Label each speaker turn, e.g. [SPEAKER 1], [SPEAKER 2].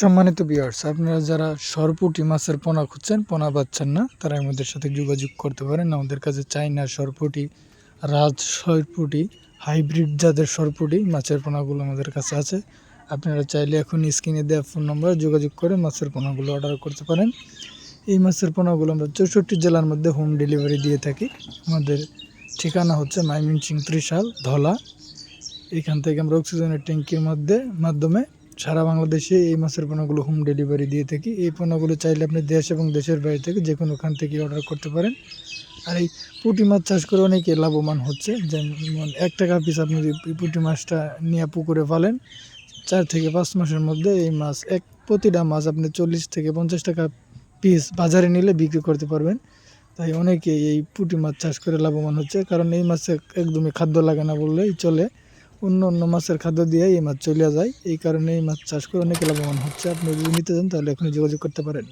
[SPEAKER 1] সম্মানিত বিয়ার্স আপনারা যারা সরপুটি মাছের পোনা খুঁজছেন, পোনা পাচ্ছেন না, তারা আমাদের সাথে যোগাযোগ করতে পারেন। আমাদের কাছে চাইনা সরপুটি, রাজ সরপুটি, হাইব্রিড জাতের সরপুটি মাছের পোনাগুলো আমাদের কাছে আছে। আপনারা চাইলে এখন স্ক্রিনে দেওয়া ফোন নম্বর যোগাযোগ করে মাছের পোনাগুলো অর্ডার করতে পারেন। এই মাছের পোনাগুলো আমরা চৌষট্টি জেলার মধ্যে হোম ডেলিভারি দিয়ে থাকি। আমাদের ঠিকানা হচ্ছে মাইমিনসিং ত্রিশাল, ধলা। এখান থেকে আমরা অক্সিজেনের ট্যাঙ্কির মধ্যে, মাধ্যমে সারা বাংলাদেশে এই মাছের পোনাগুলো হোম ডেলিভারি দিয়ে থাকি। এই পোনাগুলো চাইলে আপনি দেশ এবং দেশের বাইরে থেকে যে কোনো ওখান থেকে অর্ডার করতে পারেন। আর এই পুঁটি মাছ চাষ করে অনেকে লাভবান হচ্ছে। যেমন এক টাকা পিস আপনি পুঁটি মাছটা নিয়ে পুকুরে পালেন চার থেকে পাঁচ মাসের মধ্যে এই মাছ, এক প্রতিটা মাছ আপনি চল্লিশ থেকে পঞ্চাশ টাকা পিস বাজারে নিলে বিক্রি করতে পারবেন। তাই অনেকে এই পুঁটি মাছ চাষ করে লাভবান হচ্ছে। কারণ এই মাছে একদমই খাদ্য লাগে না বললেই চলে। অন্য অন্য মাছের খাদ্য দিয়ে এই মাছ চলে যায়। এই কারণে এই মাছ চাষ করে অনেক লাভবান হচ্ছে। আপনি যদি নিতে চান তাহলে এখনই যোগাযোগ করতে পারেন।